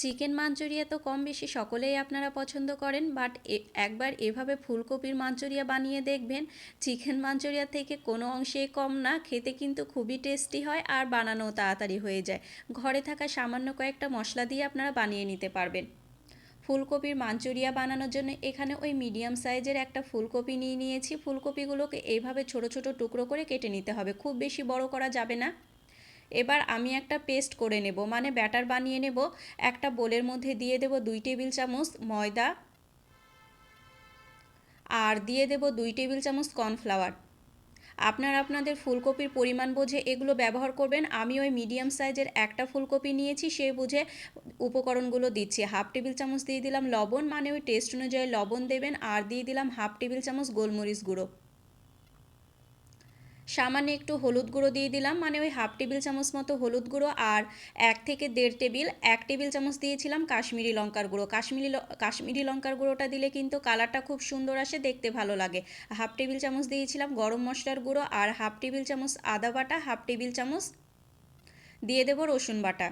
Chicken Manchuria তো কম বেশি সকলেই আপনারা পছন্দ করেন বাট একবার এভাবে ফুলকপির মাঞ্চুরিয়া বানিয়ে দেখবেন। চিকেন মাঞ্চুরিয়া থেকে কোনো অংশেই কম না, খেতে কিন্তু খুবই টেস্টি হয় আর বানানোও তাড়াতাড়ি হয়ে যায়। ঘরে থাকা সামান্য কয়েকটা মশলা দিয়ে আপনারা বানিয়ে নিতে পারবেন। ফুলকপির মাঞ্চুরিয়া বানানোর জন্য এখানে ওই মিডিয়াম সাইজের একটা ফুলকপি নিয়ে নিয়েছি। ফুলকপিগুলোকে এইভাবে ছোট ছোট টুকরো করে কেটে নিতে হবে, খুব বেশি বড় করা যাবে না। এবার আমি একটা পেস্ট করে নেব। মানে ব্যাটার বানিয়ে নেব। একটা বোলের মধ্যে দিয়ে দেব দুই টেবিল চামচ ময়দা আর দিয়ে দেব দুই টেবিল চামচ কর্নফ্লাওয়ার। আপনারা আপনাদের ফুলকপির পরিমাণ বুঝে এগুলো ব্যবহার করবেন। আমি ওই মিডিয়াম সাইজের একটা ফুলকপি নিয়েছি, সেই বুঝে উপকরণগুলো দিচ্ছি। হাফ টেবিল চামচ দিয়ে দিলাম লবণ মানে ওই টেস্ট অনুযায়ী লবণ দেবেন। আর দিয়ে দিলাম হাফ টেবিল চামচ গোলমরিচ গুঁড়ো। সামান্য একটু হলুদ গুঁড়ো দিয়ে দিলাম মানে ওই হাফ টেবিল চামচ মতো হলুদ গুঁড়ো আর এক থেকে দেড় টেবিল, এক টেবিল চামচ দিয়েছিলাম কাশ্মীরি লঙ্কার গুঁড়ো। কাশ্মীরি কাশ্মীরি লঙ্কার গুঁড়োটা দিলে কিন্তু কালারটা খুব সুন্দর আসে, দেখতে ভালো লাগে। হাফ টেবিল চামচ দিয়েছিলাম গরম মশলার গুঁড়ো আর হাফ টেবিল চামচ আদা বাটা, হাফ টেবিল চামচ দিয়ে দেবো রসুন বাটা।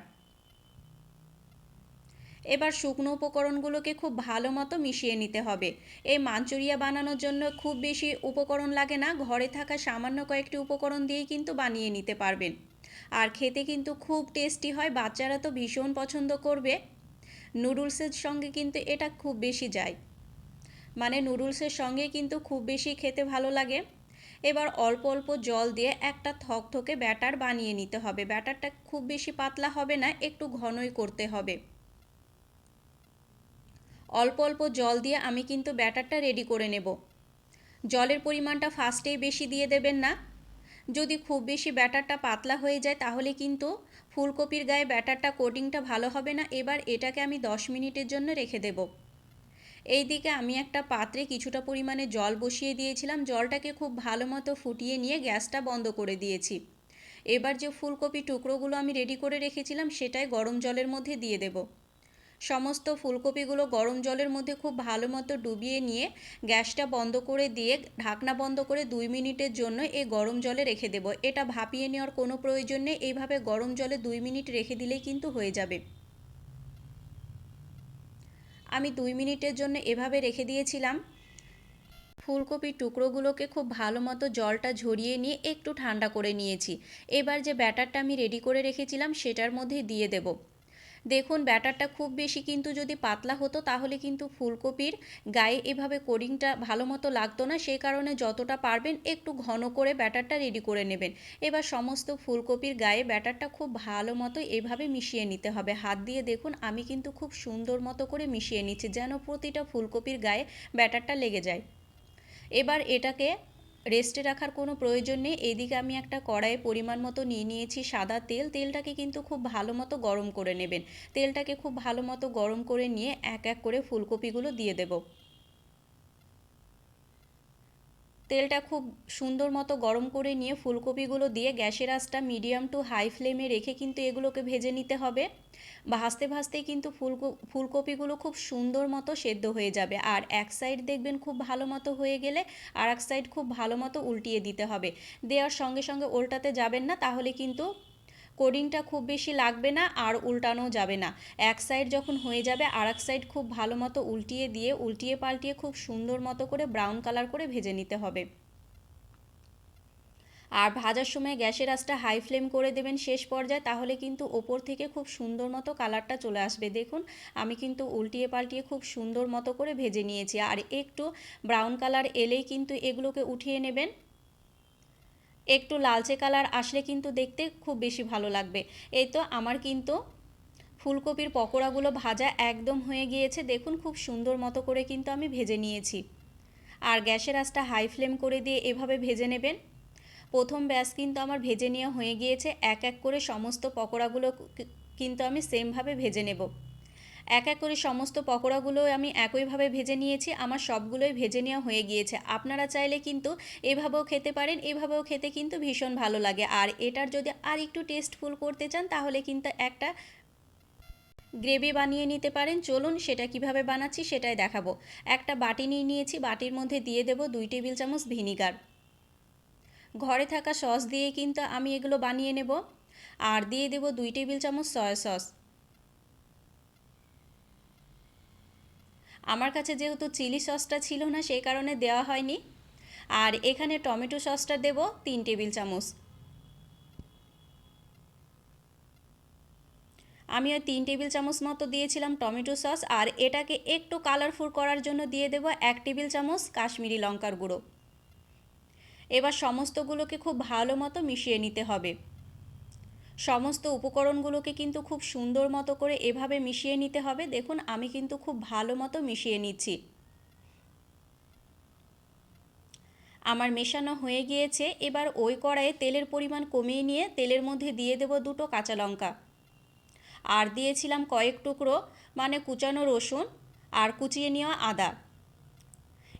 এবার শুকনো উপকরণগুলোকে খুব ভালো মতো মিশিয়ে নিতে হবে। এই মাঞ্চুরিয়া বানানোর জন্য খুব বেশি উপকরণ লাগে না, ঘরে থাকা সামান্য কয়েকটি উপকরণ দিয়েই কিন্তু বানিয়ে নিতে পারবেন। আর খেতে কিন্তু খুব টেস্টি হয়, বাচ্চারা তো ভীষণ পছন্দ করবে। নুডলসের সঙ্গে কিন্তু এটা খুব বেশি যায়। মানে নুডলসের সঙ্গে কিন্তু খুব বেশি খেতে ভালো লাগে। এবার অল্প অল্প জল দিয়ে একটা থকথকে ব্যাটার বানিয়ে নিতে হবে। ব্যাটারটা খুব বেশি পাতলা হবে না, একটু ঘনই করতে হবে। অল্প অল্প জল দিয়ে আমি কিন্তু ব্যাটারটা রেডি করে নেব। জলের পরিমাণটা ফার্স্টেই বেশি দিয়ে দেবেন না। যদি খুব বেশি ব্যাটারটা পাতলা হয়ে যায় তাহলে কিন্তু ফুলকপির গায়ে ব্যাটারটা কোটিংটা ভালো হবে না। এবার এটাকে আমি দশ মিনিটের জন্য রেখে দেব। এই দিকে আমি একটা পাত্রে কিছুটা পরিমাণে জল বসিয়ে দিয়েছিলাম। জলটাকে খুব ভালো মতো ফুটিয়ে নিয়ে গ্যাসটা বন্ধ করে দিয়েছি। এবার যে ফুলকপি টুকরোগুলো আমি রেডি করে রেখেছিলাম সেটাই গরম জলের মধ্যে দিয়ে দেবো। সমস্ত ফুলকপিগুলো গরম জলের মধ্যে খুব ভালো মতো ডুবিয়ে নিয়ে গ্যাসটা বন্ধ করে দিয়ে, ঢাকনা বন্ধ করে দুই মিনিটের জন্য এই গরম জলে রেখে দেবো। এটা ভাপিয়ে নেওয়ার কোনো প্রয়োজন নেই। এইভাবে গরম জলে দুই মিনিট রেখে দিলেই কিন্তু হয়ে যাবে। আমি দুই মিনিটের জন্য এভাবে রেখে দিয়েছিলাম। ফুলকপির টুকরোগুলোকে খুব ভালো মতো জলটা ঝরিয়ে নিয়ে একটু ঠান্ডা করে নিয়েছি। এবার যে ব্যাটারটা আমি রেডি করে রেখেছিলাম, সেটার মধ্যে দিয়ে দেবো। দেখুন, ব্যাটারটা খুব বেশি কিন্তু যদি পাতলা হতো, তাহলে কিন্তু ফুলকপির গায়ে এভাবে কোডিংটা ভালো মতো লাগতো না। সেই কারণে যতটা পারবেন একটু ঘন করে ব্যাটারটা রেডি করে নেবেন। এবার সমস্ত ফুলকপির গায়ে ব্যাটারটা খুব ভালো মতো এভাবে মিশিয়ে নিতে হবে। হাত দিয়ে দেখুন, আমি কিন্তু খুব সুন্দর মতো করে মিশিয়ে নিচ্ছি, যেন প্রতিটা ফুলকপির গায়ে ব্যাটারটা লেগে যায়। এবার এটাকে রেস্টে রাখার কোনো প্রয়োজন নেই। এদিকে আমি একটা কড়াইয়ে পরিমাণ মতো নিয়ে নিয়েছি সাদা তেল। তেলটাকে কিন্তু খুব ভালো মতো গরম করে নেবেন। তেলটাকে খুব ভালো মতো গরম করে নিয়ে এক এক করে ফুলকপিগুলো দিয়ে দেবো। তেলটা খুব সুন্দর মতো গরম করে নিয়ে ফুলকপিগুলো দিয়ে গ্যাসের আঁচটা মিডিয়াম টু হাই ফ্লেমে রেখে কিন্তু এগুলোকে ভেজে নিতে হবে। ভাজতে ভাজতেই কিন্তু ফুলকো, ফুলকপিগুলো খুব সুন্দর মতো সেদ্ধ হয়ে যাবে। আর এক সাইড দেখবেন খুব ভালো মতো হয়ে গেলে আর এক সাইড খুব ভালো মতো উল্টিয়ে দিতে হবে। দেওয়ার সঙ্গে সঙ্গে উল্টাতে যাবেন না, তাহলে কিন্তু কোডিংটা খুব বেশি লাগবে না আর উল্টানো যাবে না। এক সাইড যখন হয়ে যাবে আর এক সাইড খুব ভালো মতো উল্টিয়ে দিয়ে, উল্টিয়ে পাল্টিয়ে খুব সুন্দর মতো করে ব্রাউন কালার করে ভেজে নিতে হবে। আর ভাজার সময় গ্যাসের আঁচটা হাই ফ্লেম করে দেবেন শেষ পর্যায়ে, তাহলে কিন্তু ওপর থেকে খুব সুন্দর মতো কালারটা চলে আসবে। দেখুন, আমি কিন্তু উল্টিয়ে পাল্টিয়ে খুব সুন্দর মতো করে ভেজে নিয়েছি। আর একটু ব্রাউন কালার এলেই কিন্তু এগুলোকে উঠিয়ে নেবেন। একটু লালচে কালার আসলে কিন্তু দেখতে খুব বেশি ভালো লাগবে। এই তো আমার কিন্তু ফুলকপির পকোড়াগুলো ভাজা একদম হয়ে গিয়েছে। দেখুন খুব সুন্দর মতো করে কিন্তু আমি ভেজে নিয়েছি। আর গ্যাসের আঁচটা হাই ফ্লেম করে দিয়ে এভাবে ভেজে নেবেন। প্রথম ব্যাস কিন্তু আমার ভেজে নেওয়া হয়ে গিয়েছে। এক এক করে সমস্ত পকোড়াগুলো কিন্তু আমি সেমভাবে ভেজে নেব। এক এক করে সমস্ত পকোড়াগুলো আমি একইভাবে ভেজে নিয়েছি, আমার সবগুলোই ভেজে নেওয়া হয়ে গিয়েছে। আপনারা চাইলে কিন্তু এভাবেও খেতে পারেন, এভাবেও খেতে কিন্তু ভীষণ ভালো লাগে। আর এটার যদি আর একটু টেস্টফুল করতে চান, তাহলে কিন্তু একটা গ্রেভি বানিয়ে নিতে পারেন। চলুন সেটা কীভাবে বানাচ্ছি সেটাই দেখাবো। একটা বাটি নিয়ে নিয়েছি, বাটির মধ্যে দিয়ে দেব দুই টেবিল চামচ ভিনিগার। ঘরে থাকা সস দিয়ে কিন্তু আমি এগুলো বানিয়ে নেব। আর দিয়ে দেব দুই টেবিল চামচ সয়া সস। আমার কাছে যেহেতু চিলি সসটা ছিল না, সেই কারণে দেওয়া হয়নি। আর এখানে টমেটো সসটা দেব তিন টেবিল চামচ। আমি ওই তিন টেবিল চামচ মতো দিয়েছিলাম টমেটো সস, আর এটাকে একটু কালারফুল করার জন্য দিয়ে দেব এক টেবিল চামচ কাশ্মীরি লঙ্কার গুঁড়ো। এবার সমস্তগুলোকে খুব ভালো মতো মিশিয়ে নিতে হবে। সমস্ত উপকরণগুলোকে কিন্তু খুব সুন্দর মতো করে এভাবে মিশিয়ে নিতে হবে। দেখুন, আমি কিন্তু খুব ভালো মতো মিশিয়ে নিচ্ছি। আমার মেশানো হয়ে গিয়েছে। এবার ওই কড়াইয়ে তেলের পরিমাণ কমিয়ে নিয়ে তেলের মধ্যে দিয়ে দেব দুটো কাঁচা লঙ্কা। আর দিয়েছিলাম কয়েক টুকরো মানে কুচানো রসুন, আর কুচিয়ে নেওয়া আদা।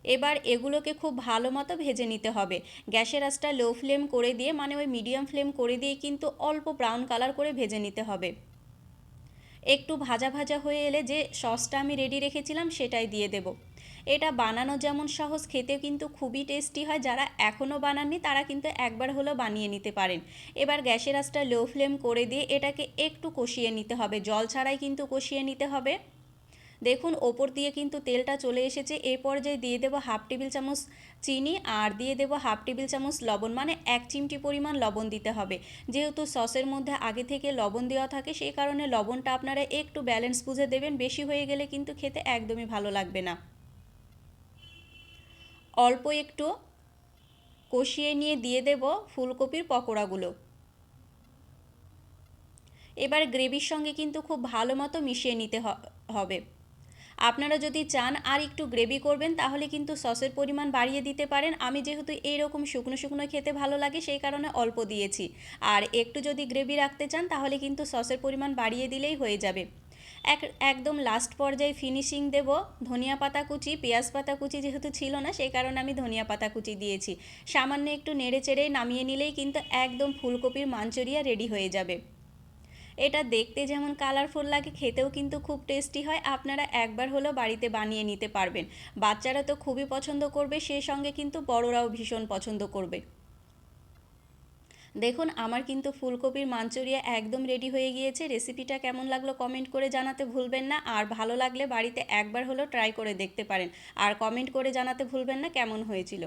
এবার এগুলোকে খুব ভালো মতো ভেজে নিতে হবে। গ্যাসের আঁচটা লো ফ্লেম করে দিয়ে মানে ওই মিডিয়াম ফ্লেম করে দিয়ে কিন্তু অল্প ব্রাউন কালার করে ভেজে নিতে হবে। একটু ভাজা ভাজা হয়ে এলে যে সসটা আমি রেডি রেখেছিলাম সেটাই দিয়ে দেব। এটা বানানো যেমন সহজ, খেতেও কিন্তু খুবই টেস্টি হয়। যারা এখনও বানাননি, তারা কিন্তু একবার হলেও বানিয়ে নিতে পারেন। এবার গ্যাসের আঁচটা লো ফ্লেম করে দিয়ে এটাকে একটু কষিয়ে নিতে হবে। জল ছাড়াই কিন্তু কষিয়ে নিতে হবে। দেখুন, ওপর দিয়ে কিন্তু তেলটা চলে এসেছে। এই পর্যায়ে দিয়ে দেবো হাফ টেবিল চামচ চিনি আর দিয়ে দেবো হাফ টেবিল চামচ লবণ মানে এক চিমটি পরিমাণ লবণ দিতে হবে। যেহেতু সসের মধ্যে আগে থেকে লবণ দেওয়া থাকে, সেই কারণে লবণটা আপনারা একটু ব্যালেন্স বুঝে দেবেন। বেশি হয়ে গেলে কিন্তু খেতে একদমই ভালো লাগবে না। অল্প একটু কষিয়ে নিয়ে দিয়ে দেব ফুলকপির পকোড়াগুলো। এবার গ্রেভির সঙ্গে কিন্তু খুব ভালো মতো মিশিয়ে নিতে হবে। আপনারা যদি চান আর একটু গ্রেভি করবেন, তাহলে কিন্তু সসের পরিমাণ বাড়িয়ে দিতে পারেন। আমি যেহেতু এইরকম শুকনো শুকনো খেতে ভালো লাগে, সেই কারণে অল্প দিয়েছি। আর একটু যদি গ্রেভি রাখতে চান, তাহলে কিন্তু সসের পরিমাণ বাড়িয়ে দিলেই হয়ে যাবে। এক, একদম লাস্ট পর্যায়ে ফিনিশিং দেব। ধনিয়া পাতা কুচি, পেঁয়াজ পাতা কুচি যেহেতু ছিল না, সেই কারণে আমি ধনিয়া পাতা কুচি দিয়েছি। সামান্য একটু নেড়ে চেড়ে নামিয়ে নিলেই কিন্তু একদম ফুলকপির মাঞ্চুরিয়া রেডি হয়ে যাবে। এটা দেখতে যেমন কালারফুল লাগে, খেতেও কিন্তু খুব টেস্টি হয়। আপনারা একবার হলেও বাড়িতে বানিয়ে নিতে পারবেন। বাচ্চারা তো খুবই পছন্দ করবে সেই সঙ্গে কিন্তু বড়রাও ভীষণ পছন্দ করবে। দেখুন, আমার কিন্তু ফুলকপির মাঞ্চুরিয়া একদম রেডি হয়ে গিয়েছে। রেসিপিটা কেমন লাগল কমেন্ট করে জানাতে ভুলবেন না। আর ভালো লাগলে বাড়িতে একবার হলেও ট্রাই করে দেখতে পারেন। আর কমেন্ট করে জানাতে ভুলবেন না কেমন হয়েছিল।